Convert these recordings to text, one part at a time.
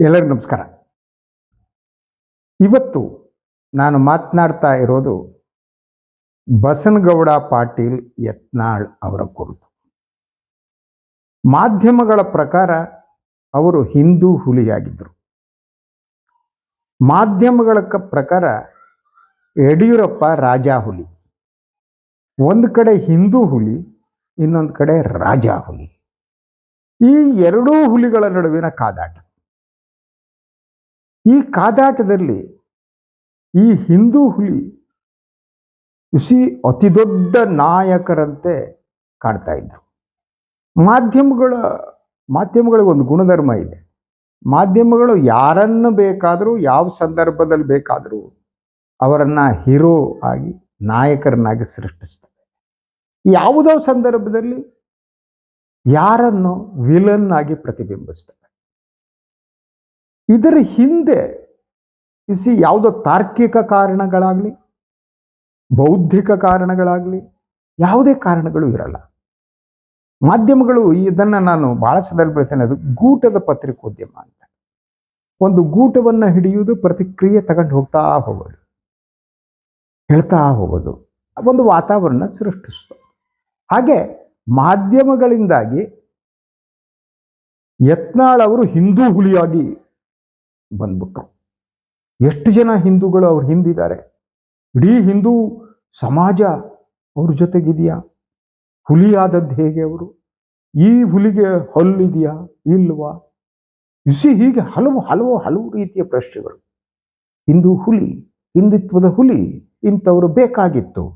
ಎಲ್ಲರಿಗೂ ನಮಸ್ಕಾರ. ಇವತ್ತು ನಾನು ಮಾತನಾಡ್ತಾ ಇರೋದು ಬಸನಗೌಡ ಪಾಟೀಲ್ ಯತ್ನಾಳ್ ಅವರ ಕುರಿತು. ಮಾಧ್ಯಮಗಳ ಪ್ರಕಾರ ಅವರು ಹಿಂದೂ ಹುಲಿಯಾಗಿದ್ದರು ಮಾಧ್ಯಮಗಳ ಪ್ರಕಾರ ಯಡಿಯೂರಪ್ಪ ರಾಜಾ ಹುಲಿ. ಒಂದು ಕಡೆ ಹಿಂದೂ ಹುಲಿ, ಇನ್ನೊಂದು ಕಡೆ ರಾಜಾ ಹುಲಿ. ಈ ಎರಡೂ ಹುಲಿಗಳ ನಡುವಿನ ಕಾದಾಟ. ಈ ಕಾದಾಟದಲ್ಲಿ ಈ ಹಿಂದೂ ಹುಲಿ ಯುಸಿ ಅತಿ ದೊಡ್ಡ ನಾಯಕರಂತೆ ಕಾಣ್ತಾ ಇದ್ದರು ಮಾಧ್ಯಮಗಳ, ಮಾಧ್ಯಮಗಳಿಗೆ ಒಂದು ಗುಣಧರ್ಮ ಇದೆ. ಮಾಧ್ಯಮಗಳು ಯಾರನ್ನು ಬೇಕಾದರೂ, ಯಾವ ಸಂದರ್ಭದಲ್ಲಿ ಬೇಕಾದರೂ ಅವರನ್ನು ಹೀರೋ ಆಗಿ, ನಾಯಕರನ್ನಾಗಿ ಸೃಷ್ಟಿಸ್ತದೆ. ಯಾವುದೋ ಸಂದರ್ಭದಲ್ಲಿ ಯಾರನ್ನು ವಿಲನ್ ಆಗಿ ಪ್ರತಿಬಿಂಬಿಸ್ತದೆ. ಇದರ ಹಿಂದೆ ಇಸಿ ಯಾವುದೋ ತಾರ್ಕಿಕ ಕಾರಣಗಳಾಗಲಿ, ಬೌದ್ಧಿಕ ಕಾರಣಗಳಾಗಲಿ, ಯಾವುದೇ ಕಾರಣಗಳು ಇರಲ್ಲ. ಮಾಧ್ಯಮಗಳು ಇದನ್ನು ನಾನು ಭಾಳ ಸಂದರ್ಭ ಅದು ಗೂಟದ ಪತ್ರಿಕೋದ್ಯಮ ಅಂತ. ಒಂದು ಗೂಟವನ್ನು ಹಿಡಿಯುವುದು, ಪ್ರತಿಕ್ರಿಯೆ ತಗೊಂಡು ಹೋಗ್ತಾ ಹೋಗೋದು, ಹೇಳ್ತಾ ಹೋಗೋದು ಒಂದು ವಾತಾವರಣ ಸೃಷ್ಟಿಸ್ತು. ಹಾಗೆ ಮಾಧ್ಯಮಗಳಿಂದಾಗಿ ಯತ್ನಾಳ್ ಅವರು ಹಿಂದೂ ಹುಲಿಯಾಗಿ ಬಂದ್ಬಿಟ್ರು. ಎಷ್ಟು ಜನ ಹಿಂದೂಗಳು ಅವ್ರ ಹಿಂದಿದ್ದಾರೆ? ಇಡೀ ಹಿಂದೂ ಸಮಾಜ ಅವ್ರ ಜೊತೆಗಿದೆಯಾ? ಹುಲಿ ಆದದ್ದು ಹೇಗೆ ಅವರು? ಈ ಹುಲಿಗೆ ಹಲ್ಲಿದೆಯಾ ಇಲ್ವಾ? ಇಸಿ ಹೀಗೆ ಹಲವು ಹಲವು ಹಲವು ರೀತಿಯ ಪ್ರಶ್ನೆಗಳು. ಹಿಂದೂ ಹುಲಿ, ಹಿಂದುತ್ವದ ಹುಲಿ ಇಂಥವ್ರು ಬೇಕಾಗಿತ್ತು.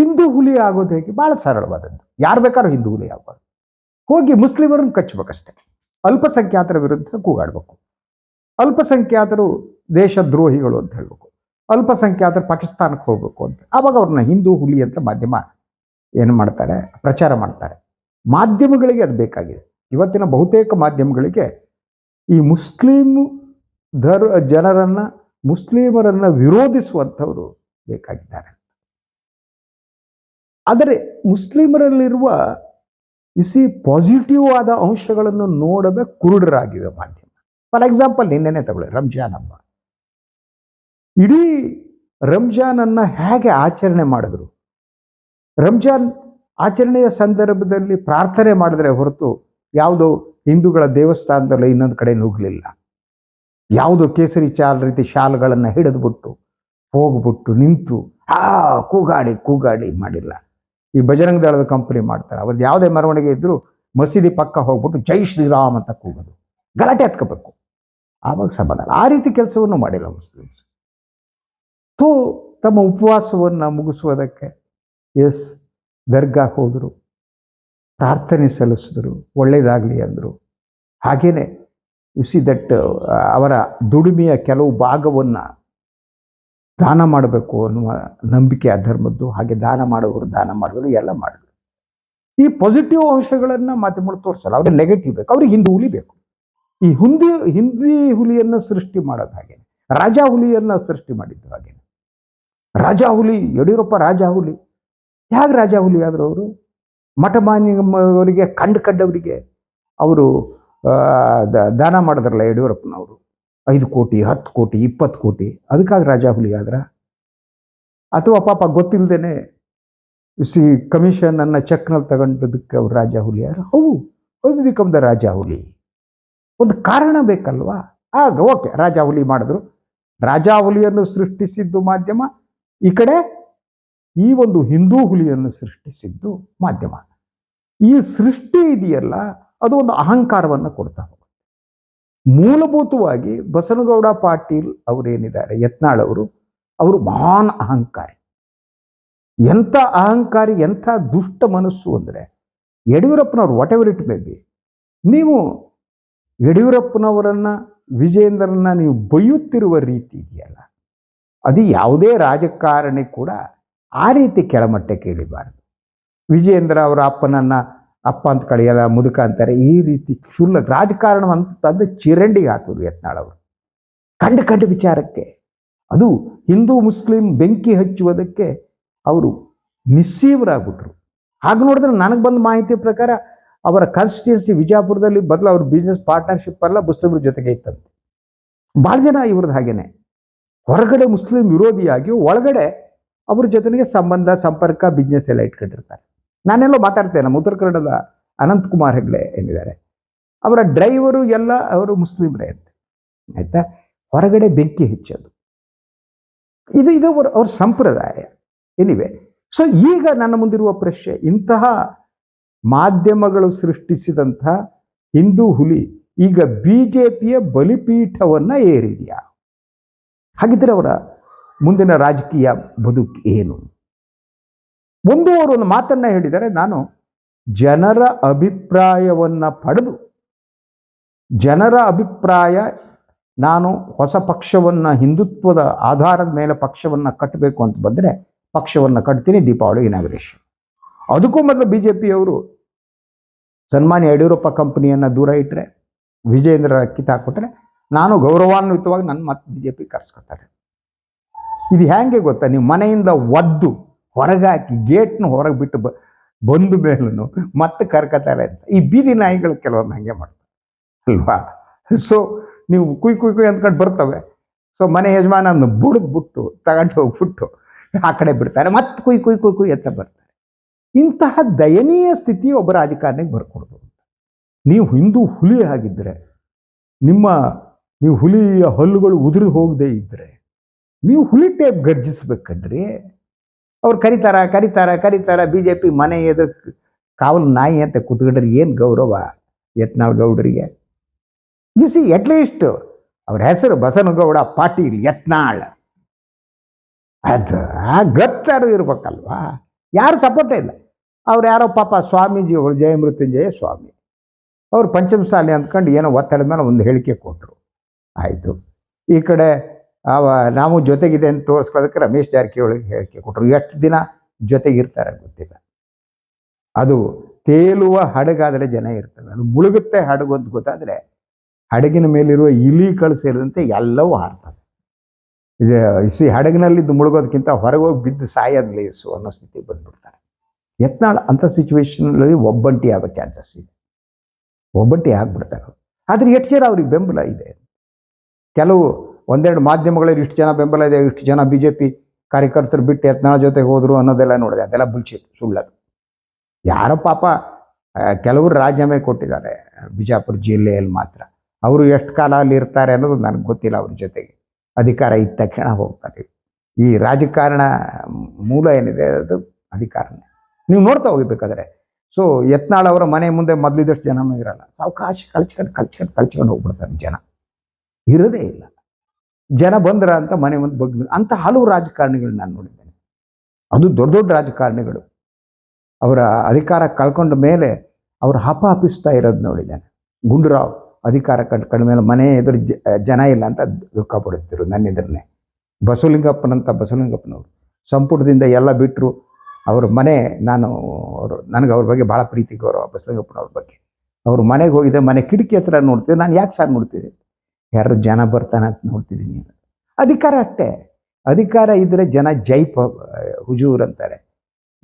ಹಿಂದೂ ಹುಲಿ ಆಗೋದು ಹೇಗೆ? ಭಾಳ ಸರಳವಾದದ್ದು. ಯಾರು ಬೇಕಾದ್ರೂ ಹಿಂದೂ ಹುಲಿ ಆಗ್ಬಾರ್ದು ಹೋಗಿ ಮುಸ್ಲಿಮರನ್ನು ಕಚ್ಚಬೇಕಷ್ಟೆ. ಅಲ್ಪಸಂಖ್ಯಾತರ ವಿರುದ್ಧ ಕೂಗಾಡ್ಬೇಕು. ಅಲ್ಪಸಂಖ್ಯಾತರು ದೇಶದ್ರೋಹಿಗಳು ಅಂತ ಹೇಳ್ಬೇಕು. ಅಲ್ಪಸಂಖ್ಯಾತರು ಪಾಕಿಸ್ತಾನಕ್ಕೆ ಹೋಗ್ಬೇಕು ಅಂತ. ಆವಾಗ ಅವ್ರನ್ನ ಹಿಂದೂ ಹುಲಿ ಅಂತ ಮಾಧ್ಯಮ ಏನು ಮಾಡ್ತಾರೆ? ಪ್ರಚಾರ ಮಾಡ್ತಾರೆ. ಮಾಧ್ಯಮಗಳಿಗೆ ಅದು ಬೇಕಾಗಿದೆ. ಇವತ್ತಿನ ಬಹುತೇಕ ಮಾಧ್ಯಮಗಳಿಗೆ ಈ ಮುಸ್ಲಿಂ ಧರ್ ಜನರನ್ನ, ಮುಸ್ಲಿಮರನ್ನು ವಿರೋಧಿಸುವಂಥವರು ಬೇಕಾಗಿದ್ದಾರೆ. ಆದರೆ ಮುಸ್ಲಿಮರಲ್ಲಿರುವ ಇಸಿ ಪಾಸಿಟಿವ್ ಆದ ಅಂಶಗಳನ್ನು ನೋಡದ ಕುರುಡರಾಗಿವೆ ಮಾಧ್ಯಮ. ಫಾರ್ ಎಕ್ಸಾಂಪಲ್ ನಿನ್ನೆ ತಗೊಳ್ಳಿ, ರಂಜಾನ್ ಹಬ್ಬ. ಇಡೀ ರಂಜಾನ್ ಅನ್ನ ಹೇಗೆ ಆಚರಣೆ ಮಾಡಿದ್ರು? ರಂಜಾನ್ ಆಚರಣೆಯ ಸಂದರ್ಭದಲ್ಲಿ ಪ್ರಾರ್ಥನೆ ಮಾಡಿದ್ರೆ ಹೊರತು ಯಾವುದೋ ಹಿಂದೂಗಳ ದೇವಸ್ಥಾನದಲ್ಲಿ ಇನ್ನೊಂದು ಕಡೆ ನುಗ್ಗಲಿಲ್ಲ ಯಾವುದೋ ಕೇಸರಿ ಚಾಲ್ ರೀತಿ ಶಾಲ್ಗಳನ್ನು ಹಿಡಿದ್ಬಿಟ್ಟು ಹೋಗ್ಬಿಟ್ಟು ನಿಂತು ಆ ಕೂಗಾಡಿ ಕೂಗಾಡಿ ಮಾಡಿಲ್ಲ. ಈ ಬಜರಂಗ ದಳದ ಕಂಪನಿ ಮಾಡ್ತಾರೆ. ಅವ್ರದ್ದು ಯಾವುದೇ ಮೆರವಣಿಗೆ ಇದ್ದರೂ ಮಸೀದಿ ಪಕ್ಕ ಹೋಗ್ಬಿಟ್ಟು ಜೈ ಶ್ರೀರಾಮ್ ಅಂತ ಕೂಗೋದು. ಗಲಾಟೆ ಹತ್ಕೋಬೇಕು. ಆವಾಗ ಸಮಾಧಾನ ಆ ರೀತಿ ಕೆಲಸವನ್ನು ಮಾಡಿಲ್ಲ ಮುಸ್ಲಿಮ್ಸ್. ತೋ ತಮ್ಮ ಉಪವಾಸವನ್ನು ಮುಗಿಸುವುದಕ್ಕೆ, ಎಸ್, ದರ್ಗಾ ಹೋದರು, ಪ್ರಾರ್ಥನೆ ಸಲ್ಲಿಸಿದ್ರು, ಒಳ್ಳೇದಾಗಲಿ ಅಂದರು. ಹಾಗೇನೆ ಯು ಸಿ ದಟ್ ಅವರ ದುಡಿಮೆಯ ಕೆಲವು ಭಾಗವನ್ನು ದಾನ ಮಾಡಬೇಕು ಅನ್ನುವ ನಂಬಿಕೆ ಧರ್ಮದ್ದು, ಹಾಗೆ ದಾನ ಮಾಡುವವರು ದಾನ ಮಾಡಿದ್ರು, ಎಲ್ಲ ಮಾಡಿದ್ರು. ಈ ಪಾಸಿಟಿವ್ ಅಂಶಗಳನ್ನು ಮಾಧ್ಯಮಗಳು ತೋರಿಸಲ್ಲ. ಅವ್ರಿಗೆ ನೆಗೆಟಿವ್ ಬೇಕು. ಅವ್ರಿಗೆ ಹಿಂದೆ ಉಳಿಬೇಕು ಬೇಕು. ಈ ಹುಂದಿ, ಹಿಂದಿ ಹುಲಿಯನ್ನು ಸೃಷ್ಟಿ ಮಾಡೋದು ಹಾಗೆ ರಾಜ ಹುಲಿಯನ್ನು ಸೃಷ್ಟಿ ಮಾಡಿದ್ದು ಹಾಗೆ ರಾಜ ಹುಲಿ, ಯಡಿಯೂರಪ್ಪ ರಾಜ ಹುಲಿ ಹೇಗೆ ರಾಜ ಹುಲಿ ಆದರು ಅವರು? ಮಠಮಾನ್ಯವರಿಗೆ ಕಂಡು ಕಂಡವರಿಗೆ ಅವರು ದಾನ ಮಾಡಿದ್ರಲ್ಲ ಯಡಿಯೂರಪ್ಪನವರು. ಐದು ಕೋಟಿ, ಹತ್ತು ಕೋಟಿ, ಇಪ್ಪತ್ತು ಕೋಟಿ, ಅದಕ್ಕಾಗಿ ರಾಜ ಹುಲಿ ಆದ್ರ? ಅಥವಾ ಪಾಪ ಗೊತ್ತಿಲ್ಲದೇನೆ ಸಿ ಕಮಿಷನ್ ಅನ್ನ ಚೆಕ್ನಲ್ಲಿ ತಗೊಂಡದಕ್ಕೆ ಅವ್ರು ರಾಜ ಹುಲಿ ಯಾರು how how become the Raja Huli. ಒಂದು ಕಾರಣ ಬೇಕಲ್ವಾ? ಆಗ, ಓಕೆ ರಾಜಾವಲಿ ಮಾಡಿದ್ರು. ರಾಜಾವಲಿಯನ್ನು ಸೃಷ್ಟಿಸಿದ್ದು ಮಾಧ್ಯಮ, ಈ ಕಡೆ ಈ ಒಂದು ಹಿಂದೂ ಹುಲಿಯನ್ನು ಸೃಷ್ಟಿಸಿದ್ದು ಮಾಧ್ಯಮ. ಈ ಸೃಷ್ಟಿ ಇದೆಯಲ್ಲ, ಅದು ಒಂದು ಅಹಂಕಾರವನ್ನು ಕೊಡ್ತಾ ಹೋಗುತ್ತೆ. ಮೂಲಭೂತವಾಗಿ ಬಸನಗೌಡ ಪಾಟೀಲ್ ಅವರೇನಿದ್ದಾರೆ, ಯತ್ನಾಳ್ ಅವರು ಅವರು ಮಹಾನ್ ಅಹಂಕಾರಿ. ಎಂಥ ಅಹಂಕಾರಿ, ಎಂಥ ದುಷ್ಟ ಮನಸ್ಸು ಅಂದರೆ ಯಡಿಯೂರಪ್ಪನವ್ರು whatever it may be ನೀವು ಯಡಿಯೂರಪ್ಪನವರನ್ನ ವಿಜೇಂದ್ರನ್ನ ನೀವು ಬೈಯುತ್ತಿರುವ ರೀತಿ ಇದೆಯಲ್ಲ? ಅದು ಯಾವುದೇ ರಾಜಕಾರಣಿ ಕೂಡ ಆ ರೀತಿ ಕೆಳಮಟ್ಟಕ್ಕೆ ಇಳಿಬಾರದು. ವಿಜೇಂದ್ರ ಅವರ ಅಪ್ಪನನ್ನ, ಅಪ್ಪ ಅಂತ ಕಳೆಯಲ್ಲ, ಮುದುಕ ಅಂತಾರೆ, ಈ ರೀತಿ ಕ್ಷುಲ್ಲ ರಾಜಕಾರಣ ಅಂತಂದು ಚಿರಂಡಿಗೆ ಹಾಕಿದ್ರು ಯತ್ನಾಳ್ ಅವರು. ಕಂಡು ಕಂಡು ವಿಚಾರಕ್ಕೆ. ಅದು ಹಿಂದೂ, ಮುಸ್ಲಿಂ ಬೆಂಕಿ ಹಚ್ಚುವುದಕ್ಕೆ ಅವರು ನಿಸ್ಸೀವರಾಗ್ಬಿಟ್ರು ಹಾಗೆ ನೋಡಿದ್ರೆ ನನಗೆ ಬಂದ ಮಾಹಿತಿ ಪ್ರಕಾರ ಅವರ ಕಾನ್ಸ್ಟಿಟ್ಯೂನ್ಸಿ ವಿಜಯಪುರದಲ್ಲಿ ಬದಲು ಅವ್ರ ಬಿಸ್ನೆಸ್ ಪಾರ್ಟ್ನರ್ಶಿಪ್ ಎಲ್ಲ ಮುಸ್ಲಿಮರ ಜೊತೆಗೆ ಇತ್ತಂತೆ. ಭಾಳ ಜನ ಇವ್ರದ್ದು ಹಾಗೇನೆ. ಹೊರಗಡೆ ಮುಸ್ಲಿಂ ವಿರೋಧಿಯಾಗಿ ಒಳಗಡೆ ಅವ್ರ ಜೊತೆಗೆ ಸಂಬಂಧ, ಸಂಪರ್ಕ ಬಿಸ್ನೆಸ್ ಎಲ್ಲ ಇಟ್ಕೊಂಡಿರ್ತಾರೆ. ನಾನೆಲ್ಲೋ ಮಾತಾಡ್ತೇನೆ, ನಮ್ಮ ಉತ್ತರ ಕನ್ನಡದ ಅನಂತ್ ಕುಮಾರ್ ಹೆಗ್ಡೆ ಏನಿದ್ದಾರೆ ಅವರ ಡ್ರೈವರು ಎಲ್ಲ ಅವರು ಮುಸ್ಲಿಮರೇ ಅಂತೆ. ಆಯ್ತಾ? ಹೊರಗಡೆ ಬೆಂಕಿ ಹೆಚ್ಚೋದು. ಇದು ಇದು ಅವ್ರ ಅವ್ರ ಸಂಪ್ರದಾಯ. ಎನಿವೆ ಸೊ ಈಗ ನನ್ನ ಮುಂದಿರುವ ಪ್ರಶ್ನೆ, ಇಂತಹ ಮಾಧ್ಯಮಗಳು ಸೃಷ್ಟಿಸಿದಂಥ ಹಿಂದೂ ಹುಲಿ ಈಗ ಬಿ ಜೆ ಪಿಯ ಬಲಿಪೀಠವನ್ನ ಏರಿದೆಯಾ? ಹಾಗಿದ್ರೆ ಅವರ ಮುಂದಿನ ರಾಜಕೀಯ ಬದುಕು ಏನು? ಒಂದು ಅವರು ಒಂದು ಮಾತನ್ನ ಹೇಳಿದರೆ ನಾನು ಜನರ ಅಭಿಪ್ರಾಯವನ್ನ ಪಡೆದು, ಜನರ ಅಭಿಪ್ರಾಯ ನಾನು ಹೊಸ ಪಕ್ಷವನ್ನ, ಹಿಂದುತ್ವದ ಆಧಾರದ ಮೇಲೆ ಪಕ್ಷವನ್ನ ಕಟ್ಟಬೇಕು ಅಂತ ಬಂದರೆ ಪಕ್ಷವನ್ನ ಕಟ್ತೀನಿ ದೀಪಾವಳಿ ಇನಾಗ್ರೇಷನ್ ಅದಕ್ಕೂ ಮೊದಲು ಬಿ ಜೆ ಪಿಯವರು ಸನ್ಮಾನ್ಯ ಯಡಿಯೂರಪ್ಪ ಕಂಪ್ನಿಯನ್ನು ದೂರ ಇಟ್ಟರೆ ವಿಜೇಂದ್ರ ಕಿತ್ತಾಕ್ಬಿಟ್ರೆ ನಾನು ಗೌರವಾನ್ವಿತವಾಗಿ ನನ್ನ ಮತ್ತೆ ಬಿ ಜೆ ಪಿ ಕರ್ಸ್ಕೊತಾರೆ. ಇದು ಹೇಗೆ ಗೊತ್ತಾ? ನೀವು ಮನೆಯಿಂದ ಒದ್ದು ಹೊರಗಾಕಿ, ಗೇಟ್ನ ಹೊರಗೆ ಬಿಟ್ಟು ಬ, ಬಂದು ಮೇಲೂ ಮತ್ತೆ ಕರ್ಕೋತಾರೆ ಅಂತ. ಈ ಬೀದಿ ನಾಯಿಗಳು ಕೆಲವೊಂದು ಹಂಗೆ ಮಾಡ್ತಾರೆ. ಅಲ್ವಾ? ಸೊ ನೀವು ಕುಯ್ ಕುಯ್ ಕುಯ್ ಅಂದ್ಕೊಂಡು ಬರ್ತವೆ. ಸೊ ಮನೆ ಯಜಮಾನ ಬುಡ್ದು ಬಿಟ್ಟು, ತಗೊಂಡು ಹೋಗ್ಬಿಟ್ಟು ಆ ಕಡೆ ಬಿಡ್ತಾರೆ. ಮತ್ತೆ ಕುಯ್ ಕುಯ್ ಕುಯ್ ಕುಯ್ ಅಂತ ಬರ್ತಾರೆ. ಇಂತಹ ದಯನೀಯ ಸ್ಥಿತಿ ಒಬ್ಬ ರಾಜಕಾರಣಿಗೆ ಬರ್ಕೊಡ್ದು ನೀವು ಹಿಂದೂ ಹುಲಿ ಆಗಿದ್ದರೆ ನಿಮ್ಮ, ನೀವು ಹುಲಿಯ ಹಲ್ಲುಗಳು ಉದುರಿ ಹೋಗದೇ ಇದ್ದರೆ ನೀವು ಹುಲಿ ಟೇಪ್ ಗರ್ಜಿಸ್ಬೇಕಂಡ್ರಿ ಅವ್ರು ಕರಿತಾರ ಕರಿತಾರ ಕರಿತಾರ ಬಿ ಜೆ ಪಿ ಮನೆ ಎದುರು ಕಾವಲು ನಾಯಿ ಅಂತ ಕೂತ್ಕೊಂಡ್ರೆ ಏನು ಗೌರವ ಯತ್ನಾಳ್ ಗೌಡರಿಗೆ? ಯು ಸಿ ಅಟ್ಲೀಸ್ಟ್ ಅವ್ರ ಹೆಸರು ಬಸನಗೌಡ ಪಾಟೀಲ್ ಯತ್ನಾಳ್. ಅದು ಗತ್ತಾರು ಇರ್ಬೇಕಲ್ವಾ? ಯಾರು ಸಪೋರ್ಟೇ ಇಲ್ಲ. ಅವ್ರು ಯಾರೋ ಪಾಪ ಸ್ವಾಮೀಜಿ ಅವರು ಜಯಮೃತ್ಯುಂಜಯ ಸ್ವಾಮಿ. ಅವ್ರು ಪಂಚಮಸಾಲಿ ಅಂದ್ಕೊಂಡು ಏನೋ ಒತ್ತಡದ ಮೇಲೆ ಒಂದು ಹೇಳಿಕೆ ಕೊಟ್ಟರು ಆಯಿತು. ಈ ಕಡೆ ಅವ ನಾವು ಜೊತೆಗಿದೆ ಅಂತ ತೋರಿಸ್ಕೊಳ್ಳೋದಕ್ಕೆ ರಮೇಶ್ ಜಾರಕಿಹೊಳಿಗೆ ಹೇಳಿಕೆ ಕೊಟ್ಟರು ಎಷ್ಟು ದಿನ ಜೊತೆಗಿರ್ತಾರೆ ಗೊತ್ತಿಲ್ಲ. ಅದು ತೇಲುವ ಹಡಗಾದರೆ ಜನ ಇರ್ತವೆ. ಅದು ಮುಳುಗುತ್ತೆ ಹಡಗು ಅಂತ ಗೊತ್ತಾದರೆ ಹಡಗಿನ ಮೇಲಿರುವ ಇಲಿ ಕಳು ಸೇರಿದಂತೆ ಎಲ್ಲವೂ ಹಾರ್ತವೆ. ಇದು ಹಡಗಿನಲ್ಲಿದ್ದು ಮುಳುಗೋದಕ್ಕಿಂತ ಹೊರಗೋಗಿ ಬಿದ್ದು ಸಾಯೋದು ಲೇಸು ಅನ್ನೋ ಸ್ಥಿತಿ ಬಂದ್ಬಿಡ್ತಾರೆ. ಯತ್ನಾಳ್ ಅಂಥ ಸಿಚುವೇಶನಲ್ಲಿ ಒಬ್ಬಂಟಿ ಆಗೋ ಚಾನ್ಸಸ್ ಇದೆ. ಒಬ್ಬಂಟಿ ಆಗ್ಬಿಡ್ತಾರೆ ಆದರೆ ಎಷ್ಟು ಜನ ಅವ್ರಿಗೆ ಬೆಂಬಲ ಇದೆ. ಕೆಲವು ಒಂದೆರಡು ಮಾಧ್ಯಮಗಳಲ್ಲಿ ಇಷ್ಟು ಜನ ಬೆಂಬಲ ಇದೆ, ಇಷ್ಟು ಜನ ಬಿ ಜೆ ಪಿ ಕಾರ್ಯಕರ್ತರು ಬಿಟ್ಟು ಎತ್ನಾಳ ಜೊತೆಗೆ ಹೋದರು ಅನ್ನೋದೆಲ್ಲ ನೋಡಿದೆ. ಅದೆಲ್ಲ ಬುಲ್ಶಿಟ್ ಸುಳ್ಳದು. ಯಾರೋ ಪಾಪ ಕೆಲವರು ರಾಜೀನಾಮೆ ಕೊಟ್ಟಿದ್ದಾರೆ, ಬಿಜಾಪುರ ಜಿಲ್ಲೆಯಲ್ಲಿ ಮಾತ್ರ. ಅವರು ಎಷ್ಟು ಕಾಲ ಅಲ್ಲಿ ಇರ್ತಾರೆ ಅನ್ನೋದು ನನಗೆ ಗೊತ್ತಿಲ್ಲ ಅವ್ರ ಜೊತೆಗೆ. ಅಧಿಕಾರ ಇದ್ದ ತಕ್ಷಣ ಹೋಗ್ತಾರೆ. ಈ ರಾಜಕಾರಣ ಮೂಲ ಏನಿದೆ ಅದು ಅಧಿಕಾರನೇ. ನೀವು ನೋಡ್ತಾ ಹೋಗ್ಬೇಕಾದ್ರೆ. ಸೊ ಯತ್ನಾಳ್ ಅವರ ಮನೆ ಮುಂದೆ ಮೊದಲಿದಷ್ಟು ಜನನೂ ಇರಲ್ಲ. ಸಾವಕಾಶ ಕಳ್ಚ್ಕೊಂಡು ಕಳ್ಚ್ಕೊಂಡು ಕಳ್ಚ್ಕೊಂಡು ಹೋಗ್ಬಿಡ್ತಾರೆ ಜನ. ಇರೋದೇ ಇಲ್ಲ. ಜನ ಬಂದ್ರ ಅಂತ ಮನೆ ಮುಂದೆ ಬಗ್ಗೆ ಅಂತ ಹಲವು ರಾಜಕಾರಣಿಗಳು ನಾನು ನೋಡಿದ್ದೇನೆ. ಅದು ದೊಡ್ಡ ದೊಡ್ಡ ರಾಜಕಾರಣಿಗಳು. ಅವರ ಅಧಿಕಾರ ಕಳ್ಕೊಂಡ ಮೇಲೆ ಅವರು ಹಪಾಪಿಸ್ತಾ ಇರೋದು ನೋಡಿದ್ದೇನೆ. ಗುಂಡೂರಾವ್ ಅಧಿಕಾರ ಕಳ್ಕೊಂಡ ಮೇಲೆ ಮನೆ ಎದುರು ಜನ ಇಲ್ಲ ಅಂತ ದುಃಖ ಪಡುತ್ತಿರು ನನ್ನ ಎದುರನ್ನೇ ಬಸವಲಿಂಗಪ್ಪನಂತ ಬಸವಲಿಂಗಪ್ಪನವರು. ಸಂಪುಟದಿಂದ ಎಲ್ಲ ಬಿಟ್ಟರು ಅವ್ರ ಮನೆ ನಾನು ಅವರು, ನನಗೆ ಅವ್ರ ಬಗ್ಗೆ ಭಾಳ ಪ್ರೀತಿ, ಗೌರವ ಬಸವಲಿಂಗಪ್ಪನವ್ರ ಬಗ್ಗೆ. ಅವ್ರ ಮನೆಗೆ ಹೋಗಿದ್ದೆ, ಮನೆ ಕಿಟಕಿ ಹತ್ರ ನೋಡ್ತಿದ್ದೆ. ನಾನು ಯಾಕೆ ಸಾರ್ ನೋಡ್ತಿದ್ದೆ ಯಾರು ಜನ ಬರ್ತಾನೆ ಅಂತ ನೋಡ್ತಿದ್ದೀನಿ ಅಧಿಕಾರ ಅಷ್ಟೇ. ಅಧಿಕಾರ ಇದ್ದರೆ ಜನ ಜೈಪ ಹುಜೂರ್ ಅಂತಾರೆ.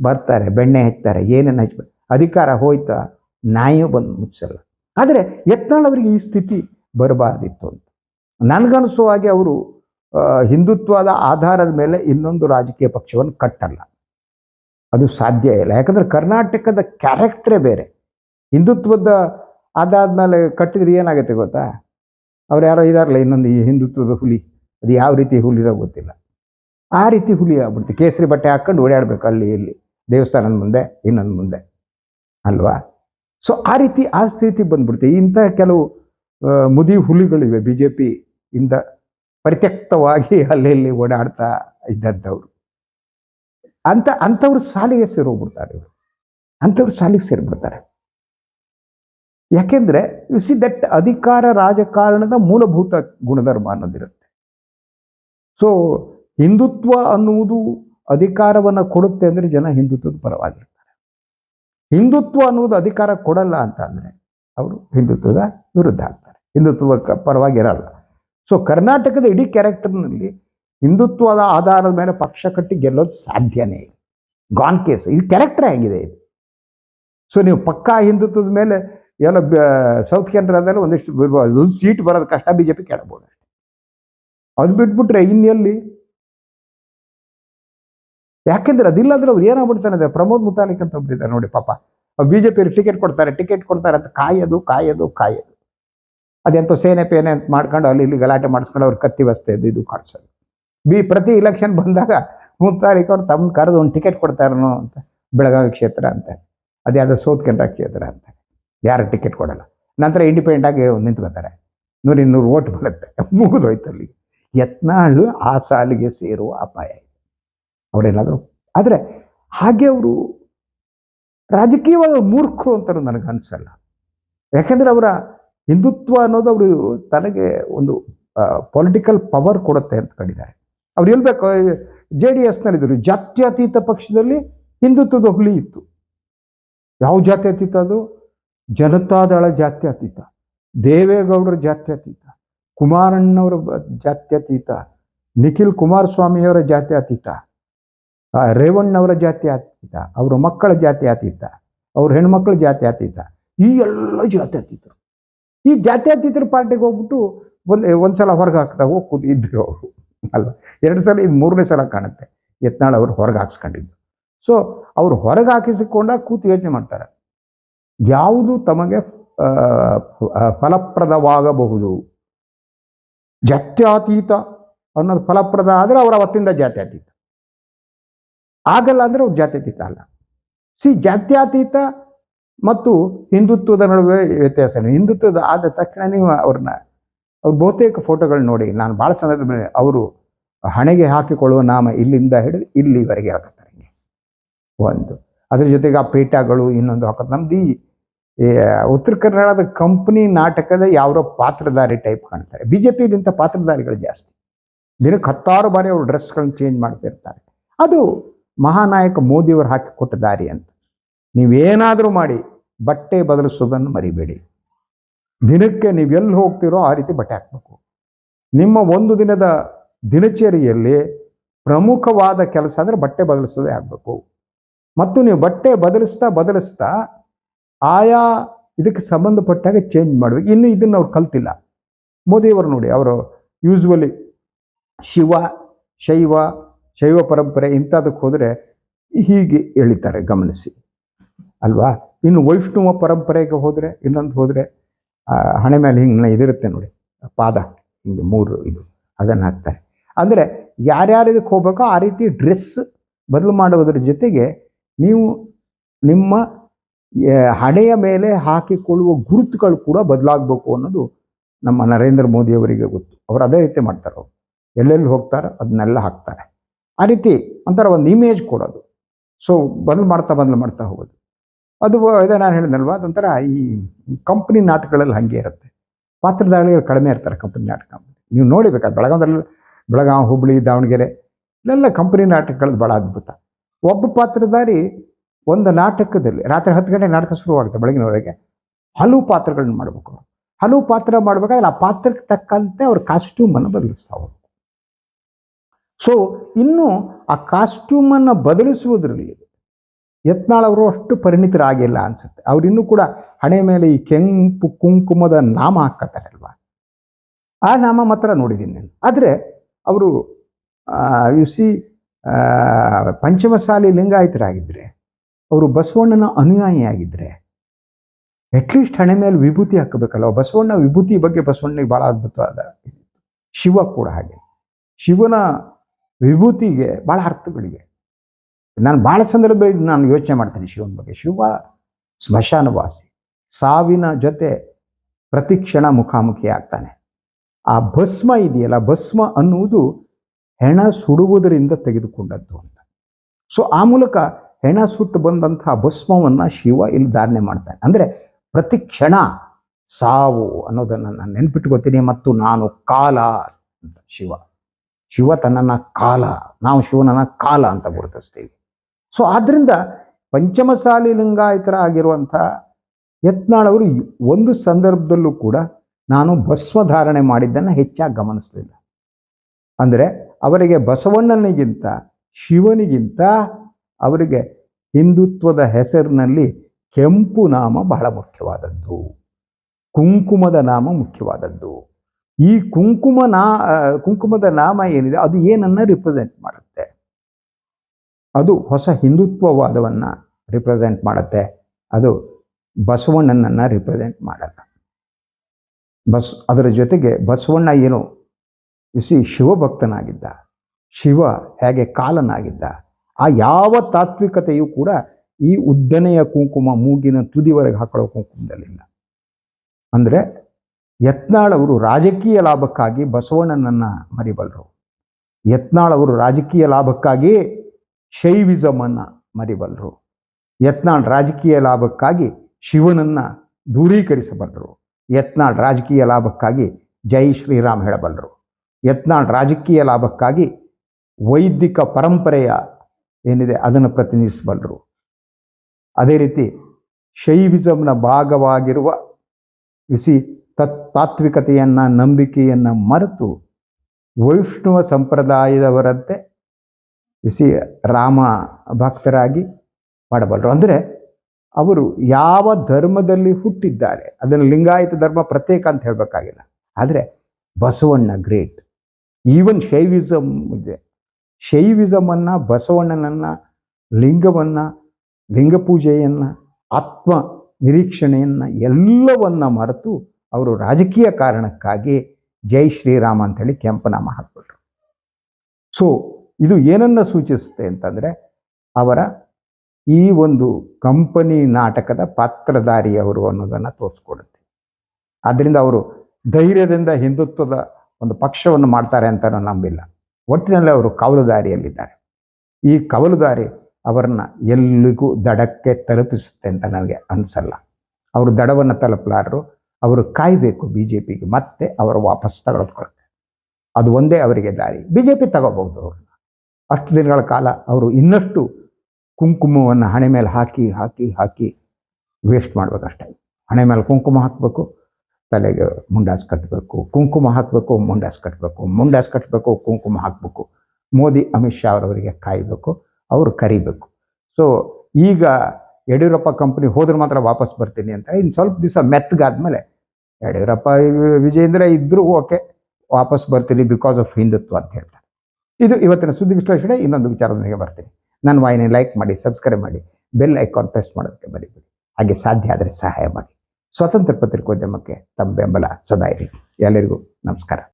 ಬರ್ತಾರೆ, ಬೆಣ್ಣೆ ಹಚ್ತಾರೆ ಏನೇನು ಹಚ್ಬೇಕು ಅಧಿಕಾರ ಹೋಯ್ತಾ ನಾಯಿಯೂ ಬಂದು ಮುಚ್ಚಲ್ಲ ಆದರೆ ಯತ್ನಾಳ್ ಅವರಿಗೆ ಈ ಸ್ಥಿತಿ ಬರಬಾರ್ದಿತ್ತು ಅಂತ. ನನಗನ್ನಿಸುವ ಹಾಗೆ ಅವರು ಹಿಂದುತ್ವದ ಆಧಾರದ ಮೇಲೆ ಇನ್ನೊಂದು ರಾಜಕೀಯ ಪಕ್ಷವನ್ನು ಕಟ್ಟಲ್ಲ. ಅದು ಸಾಧ್ಯ ಇಲ್ಲ. ಯಾಕಂದ್ರೆ ಕರ್ನಾಟಕದ ಕ್ಯಾರೆಕ್ಟ್ರೇ ಬೇರೆ. ಹಿಂದುತ್ವದ ಅದಾದಮೇಲೆ ಕಟ್ಟಿದ್ರೆ ಏನಾಗುತ್ತೆ ಗೊತ್ತಾ? ಅವ್ರು ಯಾರೋ ಇದಾರಲ್ಲ ಇನ್ನೊಂದು ಈ ಹಿಂದುತ್ವದ ಹುಲಿ? ಅದು ಯಾವ ರೀತಿ ಹುಲಿರೋ ಗೊತ್ತಿಲ್ಲ. ಆ ರೀತಿ ಹುಲಿ ಆಗ್ಬಿಡ್ತು. ಕೇಸರಿ ಬಟ್ಟೆ ಹಾಕ್ಕೊಂಡು ಓಡಾಡಬೇಕು ಅಲ್ಲಿ, ಇಲ್ಲಿ. ದೇವಸ್ಥಾನದ ಮುಂದೆ, ಇನ್ನೊಂದು ಮುಂದೆ. ಅಲ್ವಾ? ಸೊ ಆ ರೀತಿ, ಆ ಸ್ಥಿತಿ ಬಂದ್ಬಿಡ್ತು. ಇಂಥ ಕೆಲವು ಮುದಿ ಹುಲಿಗಳಿವೆ ಬಿ ಜೆ ಪಿ ಇಂದ ಪರಿತ್ಯಕ್ತವಾಗಿ ಅಲ್ಲಿ, ಇಲ್ಲಿ ಓಡಾಡ್ತಾ ಇದ್ದದ್ದವರು ಅಂತ ಅಂಥವ್ರ ಸಾಲಿಗೆ ಸೇರೋಗ್ಬಿಡ್ತಾರೆ ಇವರು. ಅಂಥವ್ರ ಸಾಲಿಗೆ ಸೇರಿಬಿಡ್ತಾರೆ. ಯಾಕೆಂದ್ರೆ ಯು ಸಿ ದಟ್ ಅಧಿಕಾರ ರಾಜಕಾರಣದ ಮೂಲಭೂತ ಗುಣಧರ್ಮ ಅನ್ನೋದಿರುತ್ತೆ. ಸೊ ಹಿಂದುತ್ವ ಅನ್ನುವುದು ಅಧಿಕಾರವನ್ನು ಕೊಡುತ್ತೆ ಅಂದ್ರೆ ಜನ ಹಿಂದುತ್ವದ ಪರವಾಗಿರ್ತಾರೆ. ಹಿಂದುತ್ವ ಅನ್ನುವುದು ಅಧಿಕಾರ ಕೊಡಲ್ಲ ಅಂತ ಅಂದ್ರೆ ಅವರು ಹಿಂದುತ್ವದ ವಿರುದ್ಧ ಆಗ್ತಾರೆ. ಹಿಂದುತ್ವ ಪರವಾಗಿರಲ್ಲ. ಸೊ ಕರ್ನಾಟಕದ ಇಡೀ ಕ್ಯಾರೆಕ್ಟರ್ನಲ್ಲಿ ಹಿಂದುತ್ವದ ಆಧಾರದ ಮೇಲೆ ಪಕ್ಷ ಕಟ್ಟಿ ಗೆಲ್ಲೋದು ಸಾಧ್ಯನೇ ಗಾನ್ ಕೇಸ್ ಇದು ಕ್ಯಾರೆಕ್ಟರ್ ಆಗಿದೆ ಇದು? ಸೊ ನೀವು ಪಕ್ಕಾ ಹಿಂದುತ್ವದ ಮೇಲೆ ಎಲ್ಲ ಸೌತ್ ಕೆನರಾದಲ್ಲಿ ಒಂದಿಷ್ಟು. ಒಂದು ಸೀಟ್ ಬರೋದು ಕಷ್ಟ ಬಿ ಜೆ ಪಿ ಕೇಳಬಹುದು ಅದು ಬಿಟ್ಬಿಟ್ರೆ ಇನ್ನೆಲ್ಲಿ ಯಾಕೆಂದ್ರೆ ಅದಿಲ್ಲಾದ್ರೆ ಅವ್ರು ಏನಾಗ್ಬಿಡ್ತಾನೆ ಅದೇ ಪ್ರಮೋದ್ ಮುತಾಲಿಕ್ ಅಂತ ಒಬ್ಬರಿದ್ದಾರೆ ನೋಡಿ ಪಾಪ. ಬಿ ಜೆ ಪಿಯವ್ರಿಗೆ ಟಿಕೆಟ್ ಕೊಡ್ತಾರೆ ಟಿಕೆಟ್ ಕೊಡ್ತಾರೆ ಅಂತ ಕಾಯೋದು ಕಾಯೋದು ಕಾಯೋದು. ಅದೆಂತೋ ಸೇನೆ ಪೇನೆ ಅಂತ ಮಾಡ್ಕೊಂಡು ಅಲ್ಲಿ ಇಲ್ಲಿ ಗಲಾಟೆ ಮಾಡಿಸ್ಕೊಂಡು ಅವ್ರು ಕತ್ತಿ ವಸ್ತೆ ಇದು ಕಾಣಿಸೋದು. ಬಿ ಪ್ರತಿ ಇಲೆಕ್ಷನ್ ಬಂದಾಗ ಮುತಾಲಿಕ್ ಅವ್ರು ತಮ್ಮ ಕರೆದು ಒಂದು ಟಿಕೆಟ್ ಕೊಡ್ತಾರನೋ ಅಂತ ಬೆಳಗಾವಿ ಕ್ಷೇತ್ರ ಅಂತ. ಅದ್ಯಾವುದೋ ಸೌತ್ ಕೆನರಾ ಕ್ಷೇತ್ರ ಅಂತ. ಯಾರು ಟಿಕೆಟ್ ಕೊಡಲ್ಲ. ನಂತರ ಇಂಡಿಪೆಂಡೆಂಟ್ ಆಗಿ ನಿಂತ್ಕೋತಾರೆ. ನೂರು ಇನ್ನೂರು ಓಟ್ ಬರುತ್ತೆ. ಮುಗಿದೋಯ್ತು ಅಲ್ಲಿ. ಯತ್ನಾಳು ಆ ಸಾಲಿಗೆ ಸೇರುವ ಅಪಾಯ ಇದೆ. ಅವರೇನಾದರೂ ಆದರೆ ಹಾಗೆ ಅವರು ರಾಜಕೀಯವಾದ ಮೂರ್ಖರು ಅಂತ ನನಗೆ ಅನಿಸಲ್ಲ. ಯಾಕೆಂದರೆ ಅವರ ಹಿಂದುತ್ವ ಅನ್ನೋದು ಅವರು ತನಗೆ ಒಂದು ಪೊಲಿಟಿಕಲ್ ಪವರ್ ಕೊಡುತ್ತೆ ಅಂತ ಕಂಡಿದ್ದಾರೆ. ಅವ್ರು ಹೇಳ್ಬೇಕು ಜೆ ಡಿ ಎಸ್ನಲ್ಲಿದ್ದರು. ಜಾತ್ಯತೀತ ಪಕ್ಷದಲ್ಲಿ ಹಿಂದುತ್ವದ ಹುಲಿ ಇತ್ತು. ಯಾವ ಜಾತ್ಯತೀತ ಅದು? ಜನತಾದಳ ಜಾತ್ಯತೀತ, ದೇವೇಗೌಡರ ಜಾತ್ಯತೀತ, ಕುಮಾರಣ್ಣವರ ಜಾತ್ಯತೀತ, ನಿಖಿಲ್ ಕುಮಾರಸ್ವಾಮಿಯವರ ಜಾತ್ಯತೀತ ರೇವಣ್ಣವರ ಜಾತ್ಯತೀತ, ಅವರ ಮಕ್ಕಳ ಜಾತ್ಯತೀತ, ಅವ್ರ ಹೆಣ್ಮಕ್ಳ ಜಾತ್ಯತೀತ, ಈ ಎಲ್ಲ ಜಾತ್ಯತೀತರು. ಈ ಜಾತ್ಯತೀತರ ಪಾರ್ಟಿಗೆ ಹೋಗ್ಬಿಟ್ಟು ಒಂದು, ಒಂದ್ಸಲ ಹೊರಗೆ ಹಾಕ್ದಾಗ ಹೋಗಿ ಕೂತಿದ್ರು ಅವರು. ಅಲ್ವಾ? ಎರಡು ಸಲ, ಇದು ಮೂರನೇ ಸಲ ಕಾಣುತ್ತೆ. ಯತ್ನಾಳ್ ಅವರು ಹೊರಗೆ ಹಾಕ್ಸ್ಕೊಂಡಿದ್ದು. ಸೊ ಅವ್ರು ಹೊರಗೆ ಹಾಕಿಸಿಕೊಂಡ ಕೂತು ಯೋಚನೆ ಮಾಡ್ತಾರೆ. ಯಾವುದು ತಮಗೆ ಫಲಪ್ರದವಾಗಬಹುದು? ಜಾತ್ಯತೀತ ಅನ್ನೋದು ಫಲಪ್ರದ ಆದರೆ ಅವರ ಅವತ್ತಿಂದ ಜಾತ್ಯತೀತ. ಆಗಲ್ಲ ಅಂದ್ರೆ ಅವ್ರು ಜಾತ್ಯತೀತ ಅಲ್ಲ. ಸಿ ಜಾತ್ಯತೀತ ಮತ್ತು ಹಿಂದುತ್ವದ ನಡುವೆ ವ್ಯತ್ಯಾಸ. ಹಿಂದುತ್ವದ ಆದ ತಕ್ಷಣ ನೀವು ಅವ್ರನ್ನ ಅವ್ರ ಬಹುತೇಕ ಫೋಟೋಗಳು ನೋಡಿ ನಾನು ಭಾಳ ಸಂದರ್ಭದಲ್ಲಿ ಅವರು ಹಣೆಗೆ ಹಾಕಿಕೊಳ್ಳುವ ನಾಮ ಇಲ್ಲಿಂದ ಹಿಡಿದು ಇಲ್ಲಿವರೆಗೆ ಹಾಕುತ್ತಾರೆ ಹಿಂಗೆ. ಒಂದು. ಅದ್ರ ಜೊತೆಗೆ ಆ ಪೇಟಗಳು ಇನ್ನೊಂದು ಹಾಕೋದು ನಮ್ದು ಈ ಉತ್ತರ ಕನ್ನಡದ ಕಂಪ್ನಿ ನಾಟಕದ ಯಾವ ಪಾತ್ರಧಾರಿ ಟೈಪ್ ಕಾಣ್ತಾರೆ. ಬಿ ಜೆ ಪಿಗಿಂತ ಪಾತ್ರಧಾರಿಗಳು ಜಾಸ್ತಿ. ದಿನಕ್ಕೆ ಹತ್ತಾರು ಬಾರಿ ಅವರು ಡ್ರೆಸ್ಗಳನ್ನ ಚೇಂಜ್ ಮಾಡ್ತಿರ್ತಾರೆ ಅದು ಮಹಾನಾಯಕ ಮೋದಿಯವರು ಹಾಕಿಕೊಟ್ಟ ದಾರಿ ಅಂತ. ನೀವೇನಾದರೂ ಮಾಡಿ ಬಟ್ಟೆ ಬದಲಿಸೋದನ್ನು ಮರಿಬೇಡಿ. ದಿನಕ್ಕೆ ನೀವು ಎಲ್ಲಿ ಹೋಗ್ತೀರೋ ಆ ರೀತಿ ಬಟ್ಟೆ ಹಾಕ್ಬೇಕು. ನಿಮ್ಮ ಒಂದು ದಿನದ ದಿನಚರಿಯಲ್ಲಿ ಪ್ರಮುಖವಾದ ಕೆಲಸ ಅಂದರೆ ಬಟ್ಟೆ ಬದಲಿಸೋದೇ ಆಗಬೇಕು. ಮತ್ತು ನೀವು ಬಟ್ಟೆ ಬದಲಿಸ್ತಾ ಬದಲಿಸ್ತಾ ಆಯಾ ಇದಕ್ಕೆ ಸಂಬಂಧಪಟ್ಟಾಗ ಚೇಂಜ್ ಮಾಡಬೇಕು. ಇನ್ನು ಇದನ್ನು ಅವ್ರು ಕಲ್ತಿಲ್ಲ. ಮೋದಿಯವರು ನೋಡಿ, ಅವರು ಯೂಸ್ವಲಿ ಶಿವ, ಶೈವ ಶೈವ ಪರಂಪರೆ ಇಂಥದಕ್ಕೆ ಹೋದರೆ ಹೀಗೆ ಎಳಿತಾರೆ ಗಮನಿಸಿ. ಅಲ್ವಾ? ಇನ್ನು ವೈಷ್ಣವ ಪರಂಪರೆಗೆ ಹೋದರೆ, ಇನ್ನೊಂದು ಹೋದರೆ ಹಣೆ ಮೇಲೆ ಹಿಂಗೆ ಇದಿರುತ್ತೆ ನೋಡಿ, ಪಾದ, ಹಿಂಗೆ ಮೂರು ಇದು, ಅದನ್ನು ಹಾಕ್ತಾರೆ. ಅಂದರೆ ಯಾರ್ಯಾರಿದಕ್ಕೆ ಹೋಗ್ಬೇಕೋ ಆ ರೀತಿ ಡ್ರೆಸ್ ಬದಲು ಮಾಡುವುದರ ಜೊತೆಗೆ ನೀವು ನಿಮ್ಮ ಹಣೆಯ ಮೇಲೆ ಹಾಕಿಕೊಳ್ಳುವ ಗುರುತುಗಳು ಕೂಡ ಬದಲಾಗಬೇಕು ಅನ್ನೋದು ನಮ್ಮ ನರೇಂದ್ರ ಮೋದಿಯವರಿಗೆ ಗೊತ್ತು. ಅವರು ಅದೇ ರೀತಿ ಮಾಡ್ತಾರೆ ಅವರು. ಎಲ್ಲೆಲ್ಲಿ ಹೋಗ್ತಾರೋ ಅದನ್ನೆಲ್ಲ ಹಾಕ್ತಾರೆ. ಆ ರೀತಿ ಒಂಥರ ಒಂದು ಇಮೇಜ್ ಕೊಡೋದು. ಸೊ ಬದಲು ಮಾಡ್ತಾ ಬದಲು ಮಾಡ್ತಾ ಹೋಗೋದು. ಅದು ಇದೆ ನಾನು ಹೇಳಿದ್ನಲ್ವ? ಅದೊಂಥರ ಈ ಕಂಪ್ನಿ ನಾಟಕಗಳಲ್ಲಿ ಹಾಗೆ ಇರುತ್ತೆ. ಪಾತ್ರಧಾರಿಗಳು ಕಡಿಮೆ ಇರ್ತಾರೆ ಕಂಪ್ನಿ ನಾಟಕ. ನೀವು ನೋಡಿಬೇಕಾದ್ರೆ ಬೆಳಗಾವದಲ್ಲಿ, ಬೆಳಗಾವಿ ಹುಬ್ಬಳ್ಳಿ ದಾವಣಗೆರೆ, ಇಲ್ಲೆಲ್ಲ ಕಂಪ್ನಿ ನಾಟಕಗಳದ್ದು ಭಾಳ ಅದ್ಭುತ. ಒಬ್ಬ ಪಾತ್ರಧಾರಿ ಒಂದು ನಾಟಕದಲ್ಲಿ, ರಾತ್ರಿ ಹತ್ತು ಗಂಟೆ ನಾಟಕ ಶುರುವಾಗುತ್ತೆ ಬೆಳಗಿನವರೆಗೆ. ಹಲವು ಪಾತ್ರಗಳನ್ನ ಮಾಡಬೇಕು ಹಲವು ಪಾತ್ರ ಮಾಡಬೇಕಾದ್ರೆ ಆ ಪಾತ್ರಕ್ಕೆ ತಕ್ಕಂತೆ ಅವ್ರ ಕಾಸ್ಟ್ಯೂಮನ್ನು ಬದಲಿಸ್ತಾ ಸೊ ಇನ್ನು ಆ ಕಾಸ್ಟ್ಯೂಮನ್ನು ಬದಲಿಸುವುದರಲ್ಲಿ ಯತ್ನಾಳ್ ಅವರು ಅಷ್ಟು ಪರಿಣಿತರಾಗಿಲ್ಲ ಅನ್ಸುತ್ತೆ. ಅವ್ರು ಇನ್ನೂ ಕೂಡ ಹಣೆ ಮೇಲೆ ಈ ಕೆಂಪು ಕುಂಕುಮದ ನಾಮ ಹಾಕತ್ತಾರಲ್ವಾ? ಆ ನಾಮ ಮಾತ್ರ ನೋಡಿದ್ದೀನಿ ನಾನು. ಆದರೆ ಅವರು ಯು ಸಿ ಪಂಚಮಸಾಲಿ ಲಿಂಗಾಯತರಾಗಿದ್ದರೆ ಅವರು ಬಸವಣ್ಣನ ಅನುಯಾಯಿಯಾಗಿದ್ದರೆ ಅಟ್ಲೀಸ್ಟ್ ಹಣೆ ಮೇಲೆ ವಿಭೂತಿ ಹಾಕಬೇಕಲ್ಲ. ಬಸವಣ್ಣ ವಿಭೂತಿ ಬಗ್ಗೆ ಬಸವಣ್ಣಗೆ ಭಾಳ ಅದ್ಭುತವಾದ ಶಿವ ಕೂಡ ಹಾಗೆ. ಶಿವನ ವಿಭೂತಿಗೆ ಭಾಳ ಅರ್ಥಗಳಿವೆ. ನಾನು ಭಾಳ ಸಂದರ್ಭದಲ್ಲಿ ನಾನು ಯೋಚನೆ ಮಾಡ್ತೇನೆ ಶಿವನ ಬಗ್ಗೆ. ಶಿವ ಸ್ಮಶಾನವಾಸಿ. ಸಾವಿನ ಜೊತೆ ಪ್ರತಿಕ್ಷಣ ಮುಖಾಮುಖಿ ಆಗ್ತಾನೆ. ಆ ಭಸ್ಮ ಇದೆಯಲ್ಲ, ಭಸ್ಮ ಅನ್ನುವುದು ಹೆಣ ಸುಡುವುದರಿಂದ ತೆಗೆದುಕೊಂಡದ್ದು ಅಂತ. ಸೊ ಆ ಮೂಲಕ ಹೆಣ ಸುಟ್ಟು ಬಂದಂತಹ ಭಸ್ಮವನ್ನು ಶಿವ ಇಲ್ಲಿ ಧಾರಣೆ ಮಾಡ್ತಾನೆ. ಅಂದರೆ ಪ್ರತಿ ಕ್ಷಣ ಸಾವು ಅನ್ನೋದನ್ನು ನಾನು ನೆನ್ಪಿಟ್ಕೋತೀನಿ ಮತ್ತು ನಾನು ಕಾಲ ಅಂತ ಶಿವ. ಶಿವ ತನ್ನನ್ನು ಕಾಲ, ನಾವು ಶಿವನನ್ನು ಕಾಲ ಅಂತ ಗುರುತಿಸ್ತೀವಿ. ಸೊ ಆದ್ದರಿಂದ ಪಂಚಮಸಾಲಿ ಲಿಂಗಾಯತರ ಆಗಿರುವಂಥ ಯತ್ನಾಳವರು ಒಂದು ಸಂದರ್ಭದಲ್ಲೂ ಕೂಡ ನಾನು ಭಸ್ಮ ಧಾರಣೆ ಮಾಡಿದ್ದನ್ನು ಹೆಚ್ಚಾಗಿ ಗಮನಿಸಲಿಲ್ಲ. ಅಂದರೆ ಅವರಿಗೆ ಬಸವಣ್ಣನಿಗಿಂತ, ಶಿವನಿಗಿಂತ ಅವರಿಗೆ ಹಿಂದುತ್ವದ ಹೆಸರಿನಲ್ಲಿ ಕೆಂಪು ನಾಮ ಬಹಳ ಮುಖ್ಯವಾದದ್ದು. ಕುಂಕುಮದ ನಾಮ ಮುಖ್ಯವಾದದ್ದು. ಈ ಕುಂಕುಮ ನಾ, ಕುಂಕುಮದ ನಾಮ ಏನಿದೆ ಅದು ಏನನ್ನ ರಿಪ್ರೆಸೆಂಟ್ ಮಾಡುತ್ತೆ. ಅದು ಹೊಸ ಹಿಂದುತ್ವವಾದವನ್ನು ರಿಪ್ರೆಸೆಂಟ್ ಮಾಡುತ್ತೆ. ಅದು ಬಸವಣ್ಣನನ್ನು ರಿಪ್ರೆಸೆಂಟ್ ಮಾಡಲ್ಲ. ಬಸ್, ಅದರ ಜೊತೆಗೆ ಬಸವಣ್ಣ ಏನು ಬಿಸಿ ಶಿವಭಕ್ತನಾಗಿದ್ದ. ಶಿವ ಹೇಗೆ ಕಾಲನಾಗಿದ್ದ. ಆ ಯಾವ ತಾತ್ವಿಕತೆಯೂ ಕೂಡ ಈ ಉದ್ದನೆಯ ಕುಂಕುಮ ಮೂಗಿನ ತುದಿವರೆಗೆ ಹಾಕೊಳ್ಳೋ ಕುಂಕುಮದಲ್ಲಿಲ್ಲ. ಅಂದರೆ ಯತ್ನಾಳವರು ರಾಜಕೀಯ ಲಾಭಕ್ಕಾಗಿ ಬಸವಣ್ಣನನ್ನು ಮರಿಬಲ್ಲರು. ಯತ್ನಾಳವರು ರಾಜಕೀಯ ಲಾಭಕ್ಕಾಗಿ ಶೈವಿಸಮ್ ಅನ್ನ ಮರಿಬಲ್ಲರು ಯತ್ನಾಳ್ ರಾಜಕೀಯ ಲಾಭಕ್ಕಾಗಿ ಶಿವನನ್ನ ದೂರೀಕರಿಸಬಲ್ಲರು ಯತ್ನಾಳ್ ರಾಜಕೀಯ ಲಾಭಕ್ಕಾಗಿ ಜೈ ಶ್ರೀರಾಮ್ ಹೇಳಬಲ್ಲರು ಯತ್ನಾಳ್ ರಾಜಕೀಯ ಲಾಭಕ್ಕಾಗಿ ವೈದಿಕ ಪರಂಪರೆಯ ಏನಿದೆ ಅದನ್ನು ಪ್ರತಿನಿಧಿಸಬಲ್ಲರು ಅದೇ ರೀತಿ ಶೈವಿಸಮ್ನ ಭಾಗವಾಗಿರುವ ಬಿಸಿ ತತ್ ತಾತ್ವಿಕತೆಯನ್ನ ನಂಬಿಕೆಯನ್ನ ಮರೆತು ವೈಷ್ಣವ ಸಂಪ್ರದಾಯದವರಂತೆ ಬಿಸಿ ರಾಮ ಭಕ್ತರಾಗಿ ಮಾಡಬಲ್ಲರು ಅಂದರೆ ಅವರು ಯಾವ ಧರ್ಮದಲ್ಲಿ ಹುಟ್ಟಿದ್ದಾರೆ, ಅದನ್ನು ಲಿಂಗಾಯತ ಧರ್ಮ ಪ್ರತ್ಯೇಕ ಅಂತ ಹೇಳಬೇಕಾಗಿಲ್ಲ. ಆದರೆ ಬಸವಣ್ಣ ಗ್ರೇಟ್ ಈವನ್ ಶೈವಿಸಮ್ ಇದೆ. ಶೈವಿಸಮನ್ನು ಬಸವಣ್ಣನನ್ನು, ಲಿಂಗವನ್ನು, ಲಿಂಗ ಪೂಜೆಯನ್ನು, ಆತ್ಮ ನಿರೀಕ್ಷಣೆಯನ್ನು ಎಲ್ಲವನ್ನು ಮರೆತು ಅವರು ರಾಜಕೀಯ ಕಾರಣಕ್ಕಾಗಿ ಜೈ ಶ್ರೀರಾಮ ಅಂತೇಳಿ ಕೆಂಪನಾಮ ಹಾಕ್ಬಿಟ್ರು. ಸೊ ಇದು ಏನನ್ನ ಸೂಚಿಸುತ್ತೆ ಅಂತಂದರೆ ಅವರ ಈ ಒಂದು ಕಂಪನಿ ನಾಟಕದ ಪಾತ್ರಧಾರಿಯವರು ಅನ್ನೋದನ್ನು ತೋರಿಸ್ಕೊಡುತ್ತೆ. ಆದ್ದರಿಂದ ಅವರು ಧೈರ್ಯದಿಂದ ಹಿಂದುತ್ವದ ಒಂದು ಪಕ್ಷವನ್ನು ಮಾಡ್ತಾರೆ ಅಂತ ನಂಬಿಲ್ಲ. ಒಟ್ಟಿನಲ್ಲಿ ಅವರು ಕವಲುದಾರಿಯಲ್ಲಿದ್ದಾರೆ. ಈ ಕವಲುದಾರಿ ಅವರನ್ನ ಎಲ್ಲಿಗೂ ದಡಕ್ಕೆ ತಲುಪಿಸುತ್ತೆ ಅಂತ ನನಗೆ ಅನಿಸಲ್ಲ. ಅವರು ದಡವನ್ನು ತಲುಪಲಾರರು, ಅವರು ಕಾಯಬೇಕು ಬಿ ಜೆ ಪಿಗೆ ಮತ್ತೆ ಅವರು ವಾಪಸ್ ತಗೊಳ್ಕೊಳ್ಳುತ್ತೆ ಅದು ಒಂದೇ ಅವರಿಗೆ ದಾರಿ. ಬಿ ಜೆ ಪಿ ತಗೋಬಹುದು ಅವ್ರನ್ನ. ಅಷ್ಟು ದಿನಗಳ ಕಾಲ ಅವರು ಇನ್ನಷ್ಟು ಕುಂಕುಮವನ್ನು ಹಣೆ ಮೇಲೆ ಹಾಕಿ ಹಾಕಿ ಹಾಕಿ ವೇಸ್ಟ್ ಮಾಡಬೇಕಷ್ಟೇ. ಹಣೆ ಮೇಲೆ ಕುಂಕುಮ ಹಾಕಬೇಕು, ತಲೆಗೆ ಮುಂಡಾಸ್ ಕಟ್ಟಬೇಕು ಕುಂಕುಮ ಹಾಕಬೇಕು, ಮುಂಡಾಸ್ ಕಟ್ಟಬೇಕು ಮುಂಡಾಸ್ ಕಟ್ಟಬೇಕು ಕುಂಕುಮ ಹಾಕಬೇಕು. ಮೋದಿ, ಅಮಿತ್ ಶಾ ಅವರವರಿಗೆ ಕಾಯಬೇಕು, ಅವರು ಕರಿಬೇಕು. ಸೊ ಈಗ ಯಡಿಯೂರಪ್ಪ ಕಂಪ್ನಿ ಹೋದ್ರೆ ಮಾತ್ರ ವಾಪಸ್ ಬರ್ತೀನಿ ಅಂತ ಇನ್ನು ಸ್ವಲ್ಪ ದಿವಸ ಮೆತ್ತಗಾದ್ಮೇಲೆ ಯಡಿಯೂರಪ್ಪ, ವಿಜಯೇಂದ್ರ ಇದ್ದರೂ ಓಕೆ ವಾಪಸ್ ಬರ್ತೀನಿ ಬಿಕಾಸ್ ಆಫ್ ಹಿಂದುತ್ವ ಅಂತ ಹೇಳ್ತಾರೆ. ಇದು ಇವತ್ತಿನ ಸುದ್ದಿ ವಿಶ್ಲೇಷಣೆ. ಇನ್ನೊಂದು ವಿಚಾರದೊಂದಿಗೆ ಬರ್ತೀನಿ. ನನ್ನ ವಾಹಿನಿ ಲೈಕ್ ಮಾಡಿ ಸಬ್ಸ್ಕ್ರೈಬ್ ಮಾಡಿ ಬೆಲ್ ಐಕಾನ್ ಪ್ರೆಸ್ ಮಾಡೋದಕ್ಕೆ ಮರಿಬೇಡಿ. ಹಾಗೆ ಸಾಧ್ಯ ಆದರೆ ಸಹಾಯ ಮಾಡಿ. ಸ್ವತಂತ್ರ ಪತ್ರಿಕೋದ್ಯಮಕ್ಕೆ ತಮ್ಮ ಬೆಂಬಲ ಸದಾ ಇರಿ. ಎಲ್ಲರಿಗೂ ನಮಸ್ಕಾರ.